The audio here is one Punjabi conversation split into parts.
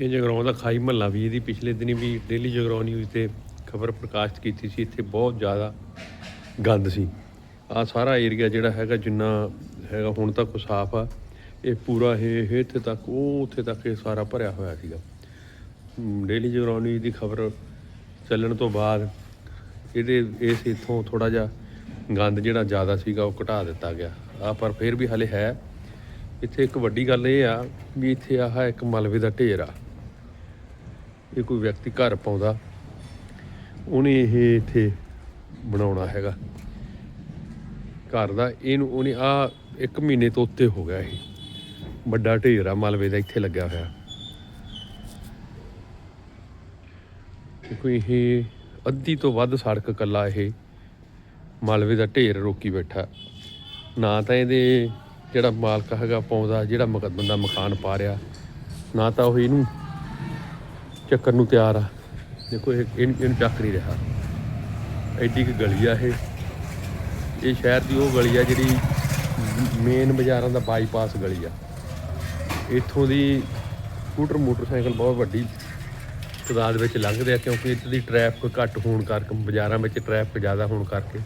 ਇਹ ਜਗਰਾਉਂ ਦਾ ਖਾਈ ਮਹੱਲਾ ਵੀ, ਇਹਦੀ ਪਿਛਲੇ ਦਿਨੀ ਵੀ ਡੇਲੀ ਜਗਰਾਉਂ ਨਿਊਜ਼ ਤੇ ਖਬਰ ਪ੍ਰਕਾਸ਼ਿਤ ਕੀਤੀ ਸੀ, ਇੱਥੇ ਬਹੁਤ ਜ਼ਿਆਦਾ ਗੰਦ ਸੀ। ਆ ਸਾਰਾ ਏਰੀਆ ਜਿਹੜਾ ਹੈਗਾ, ਜਿੰਨਾ ਹੈਗਾ ਹੁਣ ਤੱਕ ਸਾਫ਼ ਆ। ਇਹ ਪੂਰਾ ਇਹ ਇਹ ਇੱਥੇ ਤੱਕ, ਉਹ ਉੱਥੇ ਤੱਕ ਇਹ ਸਾਰਾ ਭਰਿਆ ਹੋਇਆ ਸੀਗਾ। ਡੇਲੀ ਜਗਰਾਉਂ ਨਿਊਜ਼ ਦੀ ਖਬਰ ਚੱਲਣ ਤੋਂ ਬਾਅਦ ਇਹਦੇ, ਇਸ ਇਥੋਂ ਥੋੜਾ ਜਿਹਾ ਗੰਦ ਜਿਹੜਾ ਜ਼ਿਆਦਾ ਸੀਗਾ, ਉਹ ਘਟਾ ਦਿੱਤਾ ਗਿਆ। ਆ ਪਰ ਫਿਰ ਵੀ ਹਲੇ ਹੈ। ਇੱਥੇ ਇੱਕ ਵੱਡੀ ਗੱਲ ਇਹ ਆ ਵੀ ਇੱਥੇ ਆਹ ਇੱਕ ਮਲਵੇ ਦਾ ਢੇਰ ਆ। ਇਹ ਕੋਈ ਵਿਅਕਤੀ ਘਰ ਪਾਉਂਦਾ, ਉਹਨੇ ਇਹ ਇੱਥੇ ਬਣਾਉਣਾ ਹੈਗਾ। ਘਰ ਦਾ ਇਹਨੂੰ, ਉਹਨੇ ਆ ਇੱਕ ਮਹੀਨੇ ਤੋਂ ਉੱਤੇ ਹੋ ਗਿਆ ਇਹ। ਵੱਡਾ ਢੇਰ ਆ, ਮਲਬੇ ਦਾ ਇੱਥੇ ਲੱਗਿਆ ਹੋਇਆ। ਕੋਈ ਇਹ ਅੱਧੀ ਤੋਂ ਵੱਧ ਸੜਕ ਕੱਲਾ ਇਹ ਮਲਬੇ ਦਾ ਢੇਰ ਰੋਕੀ ਬੈਠਾ। ਨਾ ਤਾਂ ਇਹਦੇ ਜਿਹੜਾ ਮਾਲਕ ਹੈਗਾ ਪਾਉਂਦਾ, ਜਿਹੜਾ ਮਕ- ਦਾ ਮਕਾਨ ਪਾ ਰਿਹਾ, ਨਾ ਤਾਂ ਉਹ ਇਹਨੂੰ ਚੱਕਰ ਨੂੰ ਤਿਆਰ ਆ। ਦੇਖੋ ਇਹ ਇਹਨੂੰ ਇਹਨੂੰ ਚੱਕ ਨਹੀਂ ਰਿਹਾ। ਐਡੀ ਕਿ ਗਲੀ ਆ ਇਹ। ਇਹ ਸ਼ਹਿਰ ਦੀ ਉਹ ਗਲੀ ਆ ਜਿਹੜੀ ਮੇਨ ਬਾਜ਼ਾਰਾਂ ਦਾ ਬਾਈਪਾਸ ਗਲੀ ਆ। ਇੱਥੋਂ ਦੀ ਸਕੂਟਰ ਮੋਟਰਸਾਈਕਲ ਬਹੁਤ ਵੱਡੀ ਤਾਦਾਦ ਵਿੱਚ ਲੰਘਦੇ ਆ ਕਿਉਂਕਿ ਇੱਥੇ ਦੀ ਟ੍ਰੈਫਿਕ ਘੱਟ ਹੋਣ ਕਰਕੇ, ਬਾਜ਼ਾਰਾਂ ਵਿੱਚ ਟ੍ਰੈਫਿਕ ਜ਼ਿਆਦਾ ਹੋਣ ਕਰਕੇ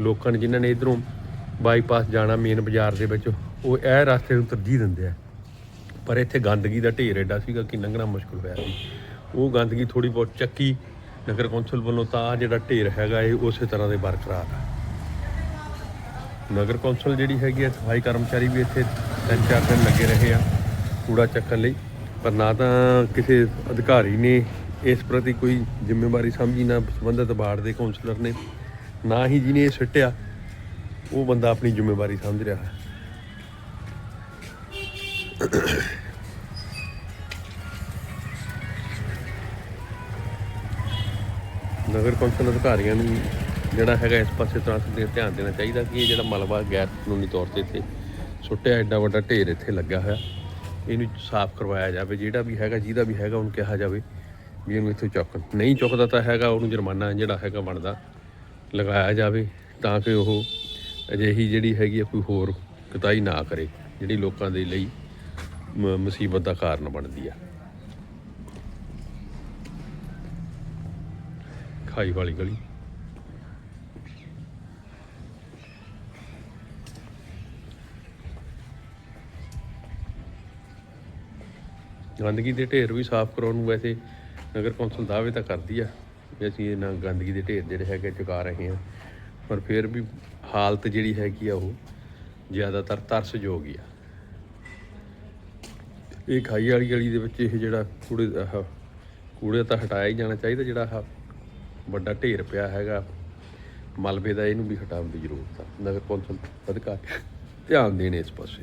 ਲੋਕਾਂ ਨੇ ਜਿਨ੍ਹਾਂ ਨੇ ਇਧਰੋਂ ਬਾਈਪਾਸ ਜਾਣਾ ਮੇਨ ਬਾਜ਼ਾਰ ਦੇ ਵਿੱਚ, ਉਹ ਇਹ ਰਸਤੇ ਨੂੰ ਤਰਜੀਹ ਦਿੰਦੇ ਆ। ਪਰ ਇੱਥੇ ਗੰਦਗੀ ਦਾ ਢੇਰ ਐਡਾ ਸੀਗਾ ਕਿ ਲੰਘਣਾ ਮੁਸ਼ਕਲ ਹੋਇਆ ਸੀ। ਉਹ ਗੰਦਗੀ ਥੋੜੀ ਬਹੁਤ ਚੱਕੀ। ਨਗਰ ਕੌਂਸਲ ਵੱਲੋਂ ਤਾਂ ਆਹ ਜਿਹੜਾ ਢੇਰ ਹੈਗਾ, ਇਹ ਉਸੇ ਤਰ੍ਹਾਂ ਦੇ ਬਰਕਰਾਰ ਆ। ਨਗਰ ਕੌਂਸਲ ਜਿਹੜੀ ਹੈਗੀ ਆ, ਸਫ਼ਾਈ ਕਰਮਚਾਰੀ ਵੀ ਇੱਥੇ ਤਿੰਨ ਚਾਰ ਦਿਨ ਲੱਗੇ ਰਹੇ ਆ ਕੂੜਾ ਚੱਕਣ ਲਈ। ਪਰ ਨਾ ਤਾਂ ਕਿਸੇ ਅਧਿਕਾਰੀ ਨੇ ਇਸ ਪ੍ਰਤੀ ਕੋਈ ਜ਼ਿੰਮੇਵਾਰੀ ਸਮਝੀ, ਨਾ ਸੰਬੰਧਿਤ ਬਾੜ ਦੇ ਕੌਂਸਲਰ ਨੇ, ਨਾ ਹੀ ਜਿਹਨੇ ਇਹ ਸਿੱਟਿਆ, ਉਹ ਬੰਦਾ ਆਪਣੀ ਜ਼ਿੰਮੇਵਾਰੀ ਸਮਝ ਰਿਹਾ ਹੈ। ਨਗਰ ਕੌਂਸਲ ਅਧਿਕਾਰੀਆਂ ਨੂੰ ਜਿਹੜਾ ਹੈਗਾ ਇਸ ਪਾਸੇ ਤਰ੍ਹਾਂ ਦੇ ਧਿਆਨ ਦੇਣਾ ਚਾਹੀਦਾ ਕਿ ਇਹ ਜਿਹੜਾ ਮਲਬਾ ਗੈਰ ਕਾਨੂੰਨੀ ਤੌਰ ਤੇ ਇੱਥੇ ਸੁੱਟਿਆ, ਐਡਾ ਵੱਡਾ ਢੇਰ ਇੱਥੇ ਲੱਗਾ ਹੋਇਆ। ਇਹਨੂੰ ਸਾਫ਼ ਕਰਵਾਇਆ ਜਾਵੇ, ਜਿਹੜਾ ਵੀ ਹੈਗਾ, ਜਿਹਦਾ ਵੀ ਹੈਗਾ, ਉਹਨੂੰ ਕਿਹਾ ਜਾਵੇ ਵੀ ਇਹਨੂੰ ਇੱਥੋਂ ਚੁੱਕ। ਨਹੀਂ ਚੁੱਕਦਾ ਤਾਂ ਹੈਗਾ, ਉਹਨੂੰ ਜੁਰਮਾਨਾ ਜਿਹੜਾ ਹੈਗਾ ਬਣਦਾ, ਲਗਾਇਆ ਜਾਵੇ ਤਾਂ ਕਿ ਉਹ ਅਜਿਹੀ ਜਿਹੜੀ ਹੈਗੀ ਆ, ਕੋਈ ਹੋਰ ਕਤਾਈ ਨਾ ਕਰੇ, ਜਿਹੜੀ ਲੋਕਾਂ ਦੇ ਲਈ ਮੁਸੀਬਤ ਦਾ ਕਾਰਨ ਬਣਦੀ ਆ। ਖਾਈ ਵਾਲੀ ਗਲੀ। ਗੰਦਗੀ ਦੇ ਢੇਰ ਵੀ ਸਾਫ਼ ਕਰਾਉਣ ਨੂੰ ਵੈਸੇ ਨਗਰ ਕੌਂਸਲ ਦਾਅਵੇ ਤਾਂ ਕਰਦੀ ਆ ਵੀ ਅਸੀਂ ਇਹਨਾਂ ਗੰਦਗੀ ਦੇ ਢੇਰ ਜਿਹੜੇ ਹੈਗੇ ਚੁਕਾ ਰਹੇ ਹਾਂ। ਪਰ ਫਿਰ ਵੀ ਹਾਲਤ ਜਿਹੜੀ ਹੈਗੀ ਆ ਉਹ ਜ਼ਿਆਦਾਤਰ ਤਰਸਯੋਗ ਹੀ ਆ। ਇਹ ਖਾਈ ਵਾਲੀ ਗਲੀ ਦੇ ਵਿੱਚ ਇਹ ਜਿਹੜਾ ਕੂੜੇ ਦਾ ਆਹ ਕੂੜੇ ਤਾਂ ਹਟਾਇਆ ਹੀ ਜਾਣਾ ਚਾਹੀਦਾ, ਜਿਹੜਾ ਆਹ ਵੱਡਾ ਢੇਰ ਪਿਆ ਹੈਗਾ। ਮਲਬੇ ਦਾ ਇਹਨੂੰ ਵੀ ਹਟਾਉਣ ਦੀ ਜ਼ਰੂਰਤ ਆ, ਨਗਰ ਕੌਂਸਲ ਅਧਿਕਾਰੀ ਧਿਆਨ ਦੇਣ ਇਸ ਪਾਸੇ।